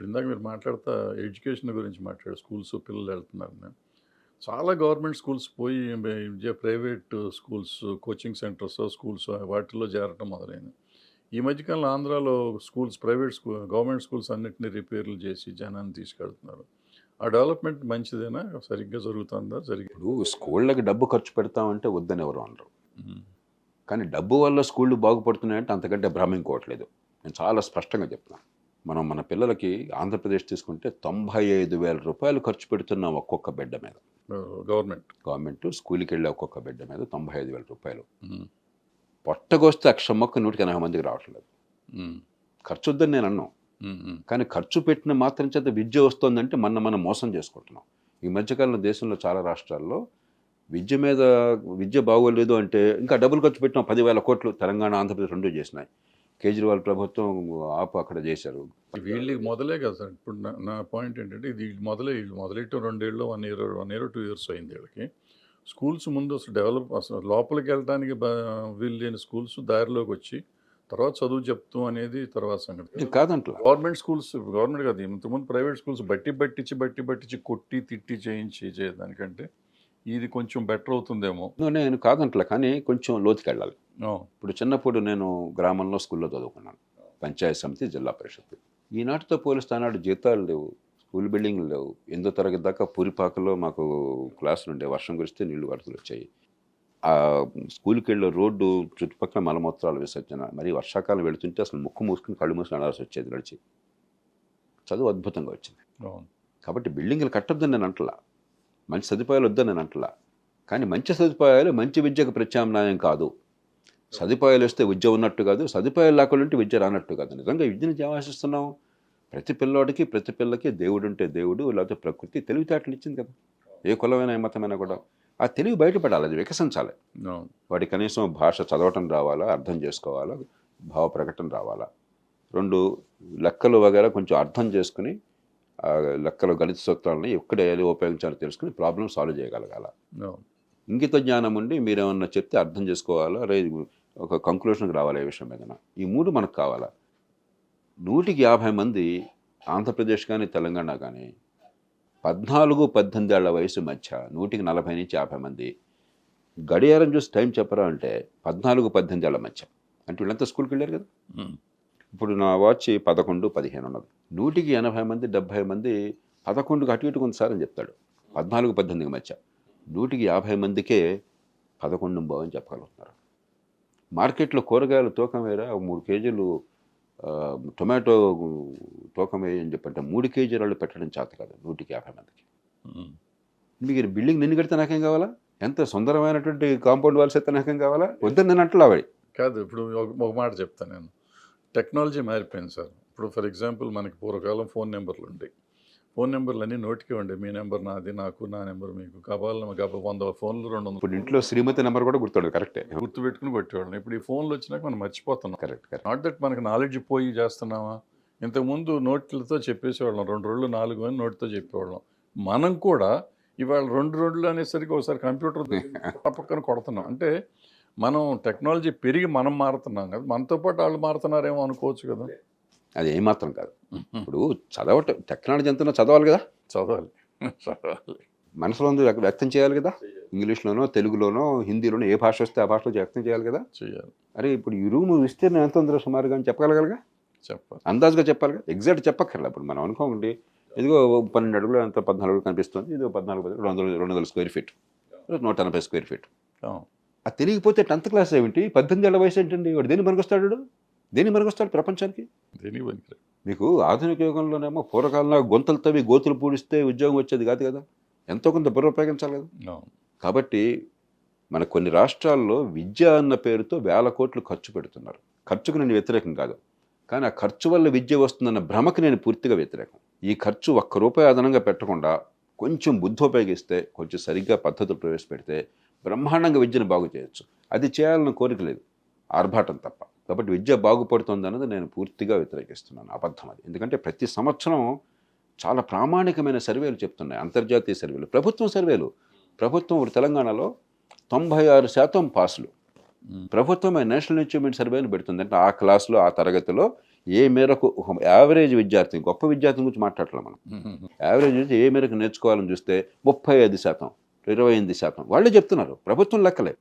ఇప్పుడు ఇందాక మీరు మాట్లాడుతా ఎడ్యుకేషన్ గురించి మాట్లాడు స్కూల్స్ పిల్లలు వెళ్తున్నారు చాలా గవర్నమెంట్ స్కూల్స్ పోయి private schools coaching centres schools వాటిల్లో చేరటం మొదలైంది. ఈ మధ్యకాలంలో ఆంధ్రాలో schools private school government schools అన్నింటినీ రిపేర్లు చేసి జనాన్ని తీసుకెళ్తున్నారు. ఆ డెవలప్మెంట్ మంచిదేనా? సరిగ్గా జరుగుతుందా? జరిగి ఇప్పుడు స్కూళ్ళకి డబ్బు ఖర్చు పెడతామంటే వద్దని ఎవరు అనరు. కానీ డబ్బు వల్ల స్కూళ్ళు బాగుపడుతున్నాయంటే అంతకంటే భ్రమ ఇంకోవట్లేదు నేను చాలా స్పష్టంగా చెప్తున్నాను. మనం మన పిల్లలకి ఆంధ్రప్రదేశ్ తీసుకుంటే తొంభై ఐదు వేల రూపాయలు ఖర్చు పెడుతున్నాం ఒక్కొక్క బిడ్డ మీద. గవర్నమెంట్. గవర్నమెంట్ స్కూల్కి వెళ్ళే ఒక్కొక్క బిడ్డ మీద తొంభై ఐదు వేల రూపాయలు. పొట్టగొస్తే అక్షమ్మక్క నూటికి ఎనభై మందికి రావట్లేదు. ఖర్చు వద్దని నేను అన్నాను కానీ ఖర్చు పెట్టిన మాత్రం చేత విద్య వస్తుందంటే మన మనం మోసం చేసుకుంటున్నాం. ఈ మధ్యకాలంలో దేశంలో చాలా రాష్ట్రాల్లో విద్య మీద విద్య బాగోలేదు అంటే ఇంకా డబ్బులు ఖర్చు పెట్టిన పదివేల కోట్లు తెలంగాణ ఆంధ్రప్రదేశ్ రెండు చేసినాయి. కేజ్రీవాల్ ప్రభుత్వం ఆపు అక్కడ చేశారు. వీళ్ళకి మొదలే కదా సార్. ఇప్పుడు నా పాయింట్ ఏంటంటే ఇది మొదలే వీళ్ళు మొదలెట్టు రెండేళ్ళు one year one year two years అయింది వీళ్ళకి. స్కూల్స్ ముందు అసలు డెవలప్ అసలు లోపలికి వెళ్ళడానికి వీలు లేని స్కూల్స్ దారిలోకి వచ్చి తర్వాత చదువు చెప్తాం అనేది తర్వాత సంగతి. ఇది కాదంట్లా. గవర్నమెంట్ స్కూల్స్ గవర్నమెంట్ కాదు ఇంతకుముందు ప్రైవేట్ స్కూల్స్ బట్టి బట్టించి బట్టి బట్టించి కొట్టి తిట్టి చేయించి చేయడానికంటే ఇది కొంచెం బెటర్ అవుతుందేమో. నేను కాదంట్లా కానీ కొంచెం లోతుకి వెళ్ళాలి ఆ, ఇప్పుడు చిన్నప్పుడు నేను గ్రామంలో స్కూల్లో చదువుకున్నాను. పంచాయత్ సమితి జిల్లా పరిషత్ ఈనాటితో పోలిస్తే ఆనాడు జీతాలు లేవు స్కూల్ బిల్డింగ్లు లేవు. ఎనిమిదో తరగతి దాకా పూరిపాకలో మాకు క్లాసులు ఉండే వర్షం కురిస్తే నీళ్ళు వరదలు వచ్చాయి. ఆ స్కూల్కి వెళ్ళే రోడ్డు చుట్టుపక్కల మలమూత్రాల విసర్జన మరి వర్షాకాలం వెళుతుంటే అసలు ముక్కు మూసుకుని కళ్ళు మూసుకుని అనాల్సి వచ్చేది నడిచి. చదువు అద్భుతంగా వచ్చింది. కాబట్టి బిల్డింగ్లు కట్టొద్దని నేను అంటలా. మంచి సదుపాయాలు వద్దని నేను అంటలా. కానీ మంచి సదుపాయాలు మంచి విద్యకు ప్రత్యామ్నాయం కాదు. సదుపాయాలు వస్తే విద్య ఉన్నట్టు కాదు సదుపాయాలు లేకుండా ఉంటే విద్య రానట్టు కాదు. నిజంగా విద్యను ఆశిస్తున్నాం ప్రతి పిల్లోడికి ప్రతి పిల్లకి దేవుడు ఉంటే దేవుడు లేకపోతే ప్రకృతి తెలివితేటలు ఇచ్చింది కదా. ఏ కులమైనా ఏ మతమైనా కూడా ఆ తెలివి బయటపడాలి అది వికసించాలి. వాడి కనీసం భాష చదవటం రావాలా అర్థం చేసుకోవాలా భావ ప్రకటన రావాలా? రెండు లెక్కలు వగేరా కొంచెం అర్థం చేసుకుని ఆ లెక్కల గణిత సూత్రాలని ఎక్కడ ఎలా ఉపయోగించాలో తెలుసుకుని ప్రాబ్లం సాల్వ్ చేయగలగాల. ఇంగిత జ్ఞానం ఉండి మీరేమన్నా చెప్తే అర్థం చేసుకోవాలా? రే ఒక కంక్లూషన్కి రావాలి ఏ విషయం మీద. ఈ మూడు మనకు కావాలా? నూటికి యాభై మంది ఆంధ్రప్రదేశ్ కానీ తెలంగాణ కానీ పద్నాలుగు పద్దెనిమిది ఏళ్ళ వయసు మధ్య నూటికి నలభై నుంచి యాభై మంది గడియారం చూసి టైం చెప్పరా అంటే పద్నాలుగు పద్దెనిమిది ఏళ్ళ మధ్య. అంటే వీళ్ళంతా స్కూల్కి వెళ్ళారు కదా. ఇప్పుడు నా వాచ్ పదకొండు పదిహేను ఉన్నది. నూటికి ఎనభై మంది డెబ్భై మంది పదకొండుకి అటు ఇటుకు సార్ అని చెప్తాడు. పద్నాలుగు పద్దెనిమిది మధ్య. నూటికి యాభై మందికే పదకొండు బావని చెప్పగలుగుతున్నారు. మార్కెట్లో కూరగాయలు తూకం వేరా మూడు కేజీలు టొమాటో తూకం వేయని చెప్పంటే మూడు కేజీలు పెట్టడం చేత కాదు నూటికి యాభై మందికి. మీకు బిల్డింగ్ నిన్ను కడితే నాకేం కావాలా? ఎంత సుందరమైనటువంటి కాంపౌండ్ వాల్స్ అయితే నాకేం కావాలా? వద్దని నేను అంటలా కాదు ఇప్పుడు ఒక ఒక మాట చెప్తాను నేను. టెక్నాలజీ మారిపోయింది సార్. ఇప్పుడు ఫర్ ఎగ్జాంపుల్ మనకి పూర్వకాలం ఫోన్ నెంబర్లు ఉంటాయి ఫోన్ నెంబర్లు అన్నీ నోటికి ఉండే మీ నెంబర్ నాది నాకు నా నెంబర్ మీకు. కావాలి గబ వంద ఫోన్లు రెండు వందలు. ఇప్పుడు ఇంట్లో శ్రీమతి నెంబర్ కూడా గుర్తుండదు కరెక్టే. గుర్తు పెట్టుకుని కొట్టేవాళ్ళం. ఇప్పుడు ఈ ఫోన్లు వచ్చినాక మనం మర్చిపోతున్నాం. Correct correct. నాట్ దట్ మనకి నాలెడ్జ్ పోయి చేస్తున్నామా? ఇంతకుముందు నోట్లతో చెప్పేసేవాళ్ళం. రెండు రోజులు నాలుగు అని నోటితో చెప్పేవాళ్ళం. మనం కూడా ఇవాళ రెండు రోజులు అనేసరికి ఒకసారి కంప్యూటర్ పక్కన కొడుతున్నాం. అంటే మనం టెక్నాలజీ పెరిగి మనం మారుతున్నాం కదా. మనతో పాటు వాళ్ళు మారుతున్నారేమో అనుకోవచ్చు కదా. అది ఏమాత్రం కాదు. ఇప్పుడు చదవటం టెక్నాలజీ ఎంతనో చదవాలి కదా? చదవాలి. చదవాలి. మనసులో వ్యక్తం చేయాలి కదా? ఇంగ్లీష్లోనో తెలుగులోనో హిందీలోనో ఏ భాష వస్తే ఆ భాషలో వ్యక్తం చేయాలి కదా? చేయాలి అరే ఇప్పుడు ఈ రూమ్ విస్తీర్ణం ఎంత ఉందో సుమారుగా అని చెప్పగలగలగా? చెప్పాలి. అందాజుగా చెప్పాలిగా? ఎగ్జాక్ట్ చెప్పక్కర్లే. ఇప్పుడు మనం అనుకోండి ఇదిగో పన్నెండు అడుగులు ఎంత? పద్నాలుగు అడుగులు కనిపిస్తుంది. ఇది పద్నాలుగు పది రెండు వందల రెండు వందల స్క్వేర్ ఫీట్. నూట ఎనభై స్క్వేర్ ఫీట్. అది తెలియకపోతే టెన్త్ క్లాస్ ఏమిటి? పద్దెనిమిది ఏళ్ళ వయసు ఏంటండి? వాడు దేని మరికొస్తాడు వాడు? దేని మరికొస్తాడు ప్రపంచానికి? పనికిరాదు. మీకు ఆధునిక యుగంలోనేమో పూర్వకాలంలో గొంతలు తవ్వి గోతులు పూడిస్తే ఉద్యోగం వచ్చేది కాదు కదా? ఎంతో కొంత బుర్ర ఉపయోగించాలి కదా కాబట్టి మన కొన్ని రాష్ట్రాల్లో విద్య అన్న పేరుతో వేల కోట్లు ఖర్చు పెడుతున్నారు. ఖర్చుకు నేను వ్యతిరేకం కాదు. కానీ ఆ ఖర్చు వల్ల విద్య వస్తుందన్న భ్రమకు నేను పూర్తిగా వ్యతిరేకం. ఈ ఖర్చు ఒక్క రూపాయి అదనంగా పెట్టకుండా కొంచెం బుద్ధి ఉపయోగిస్తే కొంచెం సరిగ్గా పద్ధతులు ప్రవేశపెడితే బ్రహ్మాండంగా విద్యను బాగు చేయొచ్చు. అది చేయాలన్న కోరిక లేదు. ఆర్భాటం తప్ప. కాబట్టి విద్య బాగుపడుతుంది అన్నది నేను పూర్తిగా వ్యతిరేకిస్తున్నాను. అబద్ధం అది. ఎందుకంటే ప్రతి సంవత్సరం చాలా ప్రామాణికమైన సర్వేలు చెప్తున్నాయి. అంతర్జాతీయ సర్వేలు ప్రభుత్వం సర్వేలు. ప్రభుత్వం ఇప్పుడు తెలంగాణలో తొంభై ఆరు శాతం పాసులు. ప్రభుత్వమే నేషనల్ అచీవ్మెంట్ సర్వేలు పెడుతుంది. అంటే ఆ క్లాస్లో ఆ తరగతిలో ఏ మేరకు ఒక యావరేజ్ విద్యార్థి గొప్ప విద్యార్థి గురించి మాట్లాడలేం మనం. యావరేజ్ నుంచి ఏ మేరకు నేర్చుకోవాలని చూస్తే ముప్పై ఐదు శాతం. ఇరవై ఎనిమిది శాతం. వాళ్ళే చెప్తున్నారు. ప్రభుత్వం లెక్కలే.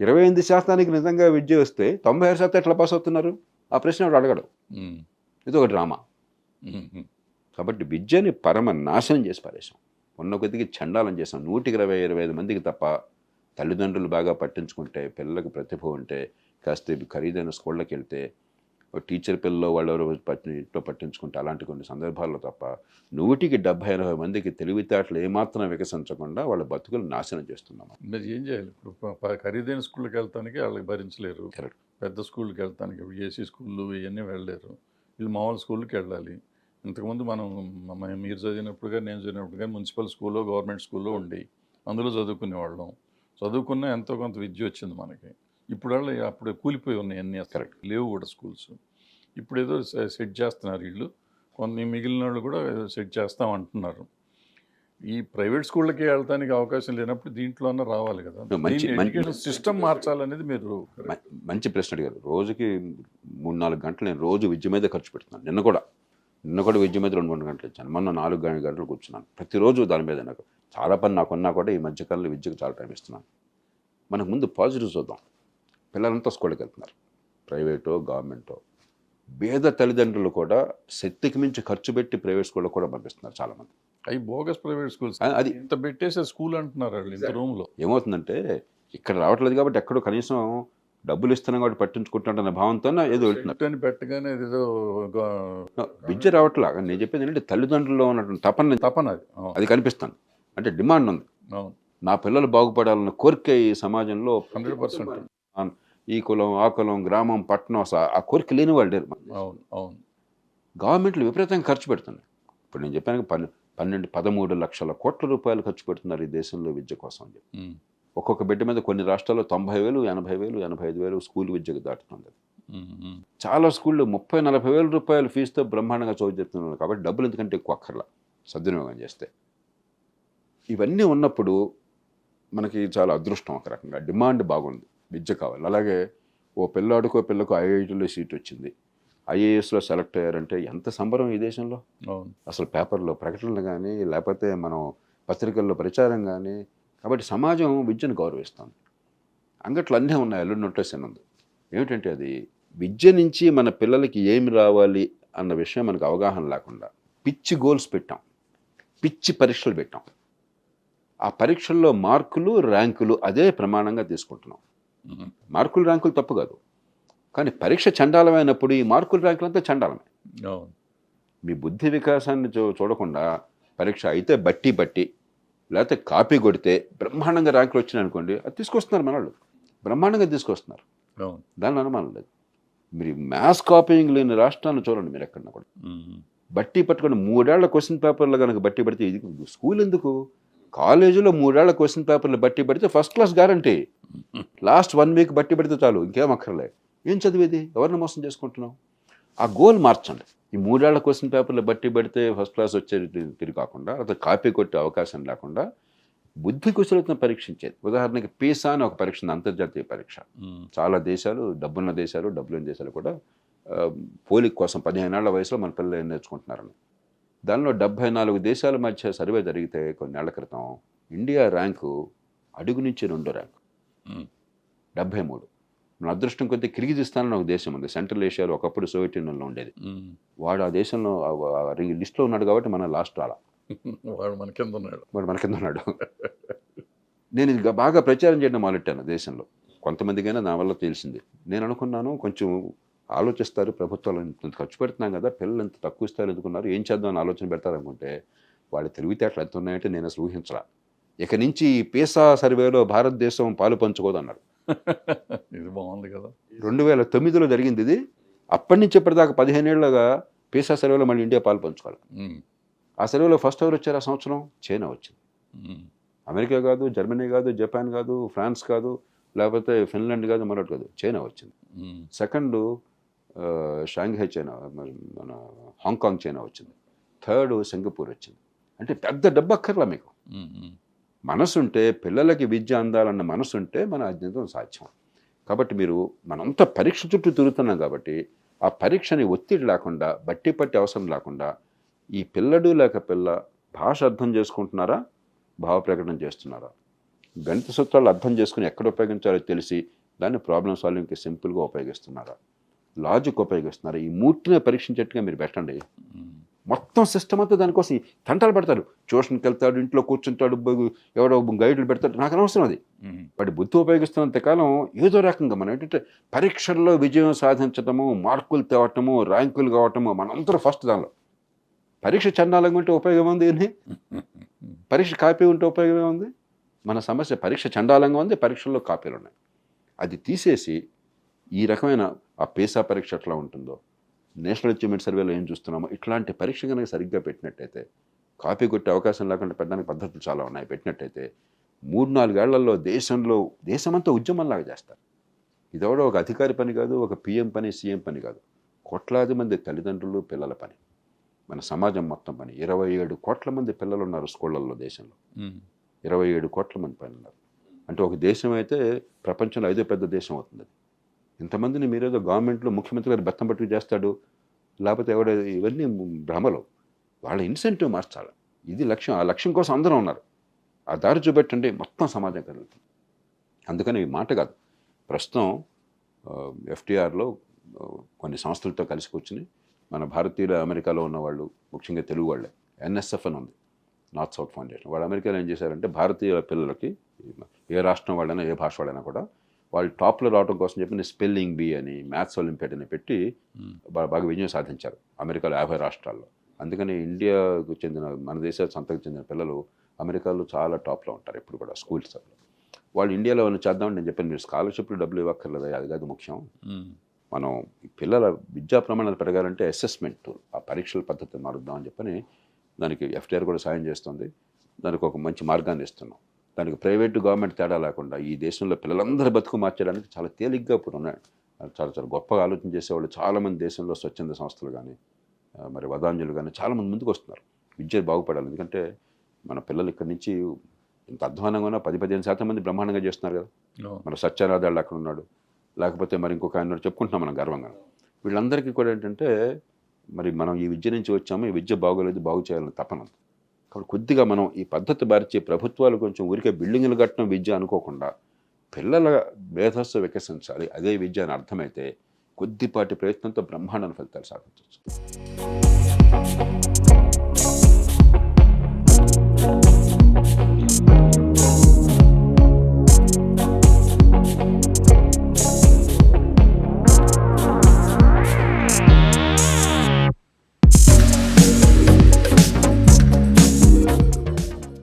ఇరవై ఎనిమిది శాతానికి నిజంగా విద్య వస్తే తొంభై ఆరు శాతం ఎట్లా పాస్ అవుతున్నారు? ఆ ప్రశ్న వాడు అడగడు. ఇది ఒక డ్రామా. కాబట్టి విద్యని పరమ నాశనం చేసి పారేశాం. ఉన్న కొద్దికి చండాలం చేసాం నూటికి ఇరవై ఇరవై ఐదు మందికి తప్ప తల్లిదండ్రులు బాగా పట్టించుకుంటే పిల్లలకు ప్రతిభ ఉంటే కాస్త ఖరీదైన స్కూళ్ళకి వెళ్తే టీచర్ పిల్లలు వాళ్ళు ఎవరో పట్టి ఇంట్లో పట్టించుకుంటే అలాంటి కొన్ని సందర్భాల్లో తప్ప నూటికి డెబ్బై ఎనభై మందికి తెలివితేటలు ఏమాత్రం వికసించకుండా వాళ్ళ బతుకులు నాశనం చేస్తున్నాం. మరి ఏం చేయాలి? ఇప్పుడు ఖరీదైన స్కూల్కి వెళ్తానికి వాళ్ళకి భరించలేరు. పెద్ద స్కూల్కి వెళ్తానికి ఏసీ స్కూళ్ళు ఇవన్నీ వెళ్ళలేరు. వీళ్ళు మామూలు స్కూల్కి వెళ్ళాలి. ఇంతకుముందు మనం మీరు చదివినప్పుడుగా నేను చదివినప్పుడుగా మున్సిపల్ స్కూల్లో గవర్నమెంట్ స్కూల్లో ఉండి అందులో చదువుకునేవాళ్ళం. చదువుకున్న ఎంతో కొంత విద్య వచ్చింది మనకి. ఇప్పుడు వాళ్ళు అప్పుడు కూలిపోయి ఉన్నాయి అన్ని Correct. లేవు కూడా స్కూల్స్. ఇప్పుడు ఏదో సెట్ చేస్తున్నారు వీళ్ళు కొన్ని మిగిలిన వాళ్ళు కూడా సెట్ చేస్తాం అంటున్నారు ఈ ప్రైవేట్ స్కూళ్ళకి వెళ్ళడానికి అవకాశం లేనప్పుడు దీంట్లోనే రావాలి కదా. మంచి- సిస్టమ్ మార్చాలనేది మీరు మంచి ప్రశ్న అడిగారు. రోజుకి మూడు నాలుగు గంటలు నేను రోజు విద్య మీద ఖర్చు పెడుతున్నాను. నిన్న కూడా. నిన్న కూడా విద్య మీద రెండు మూడు గంటలు ఇచ్చాను. మొన్న నాలుగు గంటల గంటలు కూర్చున్నాను. ప్రతిరోజు దాని మీద నాకు చాలా పని నాకున్నా కూడా ఈ మధ్యకాలంలో విద్యకు చాలా టైం ఇస్తున్నాను. మనకు ముందు పాజిటివ్ చూద్దాం. పిల్లలంతా స్కూల్కి వెళ్తున్నారు. ప్రైవేటో గవర్నమెంటో. పేద తల్లిదండ్రులు కూడా శక్తికి మించి ఖర్చు పెట్టి ప్రైవేట్ స్కూళ్ళకు కూడా పంపిస్తున్నారు చాలామంది. అవి బోగస్ ప్రైవేట్ స్కూల్స్. అది. ఇంత పెట్టేసే స్కూల్ అంటున్నారు వాళ్ళు ఇంత రూమ్లో ఏమవుతుందంటే ఇక్కడ రావట్లేదు కాబట్టి ఎక్కడో కనీసం డబ్బులు ఇస్తున్నాం కాబట్టి పట్టించుకుంటున్న భావంతో ఏదో వెళ్తున్నారు. అని పెట్టగానే ఏదో విద్య రావట్లా నేను చెప్పేది ఏంటంటే తల్లిదండ్రుల్లో ఉన్నటువంటి తపన తపన అది. అది కనిపిస్తుంది. అంటే డిమాండ్ ఉంది. నా పిల్లలు బాగుపడాలన్న కోరిక ఈ సమాజంలో హండ్రెడ్ పర్సెంట్. ఈ కులం ఆ కులం గ్రామం పట్టణం ఆ కోరిక లేని వాళ్ళు లేరు అవును అవును. గవర్నమెంట్లు విపరీతంగా ఖర్చు పెడుతున్నాయి. ఇప్పుడు నేను చెప్పాను పన్నె పన్నెండు పదమూడు లక్షల కోట్ల రూపాయలు ఖర్చు పెడుతున్నారు ఈ దేశంలో విద్య కోసం అని చెప్పి. ఒక్కొక్క బిడ్డ మీద కొన్ని రాష్ట్రాల్లో తొంభై వేలు ఎనభై వేలు ఎనభై ఐదు వేలు స్కూల్ విద్యకు దాటుతుంది చాలా స్కూళ్ళు ముప్పై నలభై వేల రూపాయల ఫీజుతో బ్రహ్మాండంగా చదువు చెప్తున్నారు కాబట్టి డబ్బులు ఎందుకంటే ఎక్కువ అక్కర్లా సద్వినియోగం చేస్తే. ఇవన్నీ ఉన్నప్పుడు మనకి చాలా అదృష్టం ఒక రకంగా డిమాండ్ బాగుంది. విద్య కావాలి. అలాగే ఓ పిల్లాడికో పిల్లకు ఐఐటీలో సీట్ వచ్చింది. ఐఏఎస్లో సెలెక్ట్ అయ్యారంటే ఎంత సంబరం ఈ దేశంలో? అసలు పేపర్లో ప్రకటనలు కానీ లేకపోతే మనం పత్రికల్లో ప్రచారం కానీ కాబట్టి సమాజం విద్యను గౌరవిస్తుంది. అంగట్లు అన్నీ ఉన్నాయి అల్లుడి నోటేషన్ ఉంది. ఏమిటంటే అది విద్య నుంచి మన పిల్లలకి ఏమి రావాలి అన్న విషయం మనకు అవగాహన లేకుండా పిచ్చి గోల్స్ పెట్టాం. పిచ్చి పరీక్షలు పెట్టాం. ఆ పరీక్షల్లో మార్కులు ర్యాంకులు అదే ప్రమాణంగా తీసుకుంటున్నాం. మార్కులు ర్యాంకులు తప్పు కాదు. కానీ పరీక్ష చండాలమైనప్పుడు ఈ మార్కులు ర్యాంకులంతా చండాలమే. మీ బుద్ధి వికాసాన్ని చూ చూడకుండా పరీక్ష అయితే బట్టి బట్టి లేకపోతే కాపీ కొడితే బ్రహ్మాండంగా ర్యాంకులు వచ్చినాయి అనుకోండి అది తీసుకొస్తున్నారు మన వాళ్ళు బ్రహ్మాండంగా తీసుకొస్తున్నారు. దానిలో అనుమానం లేదు. మీరు మ్యాథ్స్ కాపీయింగ్ లేని రాష్ట్రాలను చూడండి మీరు ఎక్కడన్నా కూడా. బట్టి పట్టుకొని మూడేళ్ళ క్వశ్చన్ పేపర్లు కనుక బట్టి పడితే ఇది స్కూల్ ఎందుకు? కాలేజీలో మూడేళ్ళ క్వశ్చన్ పేపర్లు బట్టి పడితే first class guarantee. Last one week బట్టి పడితే చాలు ఇంకేం అక్కర్లే. ఏం చదివేది? ఎవరిని మోసం చేసుకుంటున్నాం ఆ గోల్ మార్చండి. ఈ మూడేళ్ళ క్వశ్చన్ పేపర్లు బట్టి పడితే ఫస్ట్ క్లాస్ వచ్చే తిరిగి కాకుండా అది కాపీ కొట్టే అవకాశం లేకుండా బుద్ధి కుశలతను పరీక్షించేది. ఉదాహరణకి పీసా అని ఒక పరీక్ష ఉంది, అంతర్జాతీయ పరీక్ష. చాలా దేశాలు డబ్బున్న దేశాలు డబ్బులేని దేశాలు కూడా పోలిక కోసం పదిహేనేళ్ళ వయసులో మన పిల్లలు ఏం నేర్చుకుంటున్నారని. దానిలో డెబ్బై నాలుగు దేశాల మధ్య సర్వే జరిగితే కొన్నేళ్ళ క్రితం ఇండియా ర్యాంకు అడుగు నుంచి రెండో ర్యాంకు. డెబ్బై మూడు. మన అదృష్టం కొద్దీ కిర్గిజిస్తాన్ ఒక దేశం ఉంది. సెంట్రల్ ఏషియాలో ఒకప్పుడు సోవియట్ యూనియన్లో ఉండేది. వాడు ఆ దేశంలో లిస్ట్లో ఉన్నాడు కాబట్టి మన లాస్ట్ రాలా వాడు మన కింద ఉన్నాడు. వాడు మన కింద ఉన్నాడు. నేను ఇది బాగా ప్రచారం చేయడం మొదలెట్టాను దేశంలో. కొంతమందికైనా నా వల్ల తెలిసింది. నేను అనుకున్నాను కొంచెం ఆలోచిస్తారు ప్రభుత్వాలు ఇంత ఖర్చు పెడుతున్నాం కదా పిల్లలు ఇంత తక్కువ స్థాయిలో ఎందుకున్నారు ఏం చేద్దాం అని ఆలోచన పెడతారనుకుంటే వాళ్ళ తెలివితేటలు ఎంత ఉన్నాయంటే నేను అసలు ఊహించరా ఇక నుంచి ఈ పీసా సర్వేలో భారతదేశం పాలు పంచుకోదన్నారు. ఇది బాగుంది కదా. రెండు వేల తొమ్మిదిలో జరిగింది ఇది. అప్పటి నుంచి ఇప్పటిదాకా పదిహేనేళ్ళుగా పీసా సర్వేలో మళ్ళీ ఇండియా పాలు పంచుకోవాలి. ఆ సర్వేలో ఫస్ట్ ఎవరు వచ్చారు ఆ సంవత్సరం? చైనా వచ్చింది. అమెరికా కాదు జర్మనీ కాదు జపాన్ కాదు ఫ్రాన్స్ కాదు లేకపోతే ఫిన్లాండ్ కాదు మరొకటి కాదు చైనా వచ్చింది. సెకండ్ షాంఘై చైనా మన హాంకాంగ్ చైనా వచ్చింది. థర్డ్ సింగపూర్ వచ్చింది. అంటే పెద్ద డబ్బు అక్కర్లా మీకు. మనసుంటే పిల్లలకి విద్య అందాలన్న మనసుంటే మన అజ్ఞాతం సాధ్యం. కాబట్టి మీరు మనంతా పరీక్ష చుట్టూ తిరుగుతున్నాం కాబట్టి ఆ పరీక్షని ఒత్తిడి లేకుండా బట్టి పట్టి అవసరం లేకుండా ఈ పిల్లడు లేక పిల్ల భాష అర్థం చేసుకుంటున్నారా? భావ ప్రకటన చేస్తున్నారా? గణిత సూత్రాలు అర్థం చేసుకుని ఎక్కడ ఉపయోగించాలో తెలిసి దాన్ని ప్రాబ్లమ్ సాల్వింగ్కి సింపుల్గా ఉపయోగిస్తున్నారా? లాజిక్ ఉపయోగిస్తున్నారా? ఈ మూర్తిని పరీక్షించేట్టుగా మీరు పెట్టండి. మొత్తం సిస్టమ్ అంతా దానికోసం తంటాలు పెడతాడు ట్యూషన్కి వెళ్తాడు ఇంట్లో కూర్చుంటాడు ఎవడో గైడ్లు పెడతాడు. నాకు అనవసరం అది. వాడి బుద్ధి ఉపయోగిస్తున్నంత కాలం ఏదో రకంగా మనం ఏంటంటే పరీక్షల్లో విజయం సాధించటము మార్కులు తేవటము ర్యాంకులు కావటము మనందరూ ఫస్ట్ దానిలో. పరీక్ష చండాలంగా ఉంటే ఉపయోగం ఉంది ఏంటి పరీక్ష కాపీ ఉంటే ఉపయోగమే ఉంది? మన సమస్య పరీక్ష చండాలంగా ఉంది పరీక్షల్లో కాపీలు ఉన్నాయి. అది తీసేసి ఈ రకమైన ఆ పేసా పరీక్ష ఎట్లా ఉంటుందో నేషనల్ అచీవ్మెంట్ సర్వేలో ఏం చూస్తున్నామో ఇట్లాంటి పరీక్ష కనుక సరిగ్గా పెట్టినట్టయితే కాపీ కొట్టే అవకాశం లేకుండా పెట్టడానికి పద్ధతులు చాలా ఉన్నాయి. పెట్టినట్టయితే మూడు నాలుగేళ్ళలో దేశంలో దేశమంతా ఉద్యమంలాగా చేస్తారు. ఇదెవడో ఒక అధికారి పని కాదు ఒక పిఎం పని సీఎం పని కాదు. కోట్లాది మంది తల్లిదండ్రులు పిల్లల పని. మన సమాజం మొత్తం పని. ఇరవై ఏడు కోట్ల మంది పిల్లలు ఉన్నారు స్కూళ్ళల్లో దేశంలో. ఇరవై ఏడు కోట్ల మంది పైన ఉన్నారు. అంటే ఒక దేశం అయితే ప్రపంచంలో ఐదో పెద్ద దేశం అవుతుంది అది. ఇంతమందిని మీరేదో గవర్నమెంట్లో ముఖ్యమంత్రి గారు బెత్తం పట్టుకు చేస్తాడు లేకపోతే ఎవడ ఇవన్నీ భ్రమలు. వాళ్ళ ఇన్సెంటివ్ మార్చాలి. ఇది లక్ష్యం. ఆ లక్ష్యం కోసం అందరూ ఉన్నారు. ఆ దారి చూపెట్టండి మొత్తం సమాజం కదులుతుంది. అందుకని ఈ మాట కాదు. ప్రస్తుతం ఎఫ్టీఆర్లో కొన్ని సంస్థలతో కలిసి కూర్చుని మన భారతీయులు అమెరికాలో ఉన్న వాళ్ళు ముఖ్యంగా తెలుగు వాళ్ళే ఎన్ఎస్ఎఫ్ అని ఉంది నార్త్ సౌత్ ఫౌండేషన్. వాళ్ళు అమెరికాలో ఏం చేశారంటే భారతీయ పిల్లలకి ఏ రాష్ట్రం వాళ్ళైనా ఏ భాష వాళ్ళైనా కూడా వాళ్ళు టాప్లో రావడం కోసం చెప్పి స్పెల్లింగ్ బీ అని మ్యాథ్స్ ఒలింపియాడ్ అని పెట్టి బాగా విజయం సాధించారు అమెరికాలో యాభై రాష్ట్రాల్లో. అందుకని ఇండియాకు చెందిన మన దేశ సంతకు చెందిన పిల్లలు అమెరికాలో చాలా టాప్లో ఉంటారు ఇప్పుడు కూడా స్కూల్స్ వాళ్ళు ఇండియాలో ఏమైనా చేద్దామని నేను చెప్పాను మీరు స్కాలర్షిప్లు డబ్బులు ఇవ్వక్కర్లేదు అది కాదు ముఖ్యం. మనం పిల్లల విద్యా ప్రమాణాలు పెరగాలంటే అసెస్మెంట్ ఆ పరీక్షల పద్ధతి మారుద్దామని చెప్పని దానికి ఎఫ్టీఆర్ కూడా సాయం చేస్తుంది. దానికి ఒక మంచి మార్గాన్ని ఇస్తున్నాం. దానికి ప్రైవేటు గవర్నమెంట్ తేడా లేకుండా ఈ దేశంలో పిల్లలందరి బతుకు మార్చడానికి చాలా తేలిగ్గా ఇప్పుడు ఉన్నాయి చాలా చాలా గొప్పగా ఆలోచన చేసేవాళ్ళు చాలామంది దేశంలో స్వచ్ఛంద సంస్థలు కానీ మరి వదాంజలు కానీ చాలామంది ముందుకు వస్తున్నారు. విద్య బాగుపడాలి. ఎందుకంటే మన పిల్లలు ఇక్కడి నుంచి ఇంత అధ్వానంగా ఉన్నా పది పదిహేను శాతం మంది బ్రహ్మాండంగా చేస్తున్నారు కదా. మన సత్యనారాయణ అక్కడ ఉన్నాడు. లేకపోతే మరి ఇంకొక ఆయన ఉన్నాడు, చెప్పుకుంటున్నాం మనం గర్వంగా. వీళ్ళందరికీ కూడా ఏంటంటే మరి మనం ఈ విద్య నుంచి వచ్చాము. ఈ విద్య బాగోలేదు బాగు చేయాలని తపన ఉంది. కొద్దిగా మనం ఈ పద్ధతి మార్చి ప్రభుత్వాలు కొంచెం ఊరికే బిల్డింగులు కట్టడం విద్య అనుకోకుండా పిల్లల మేధస్సు వికసించాలి అదే విద్య అని అర్థమైతే కొద్దిపాటి ప్రయత్నంతో బ్రహ్మాండ ఫలితాలు సాధించవచ్చు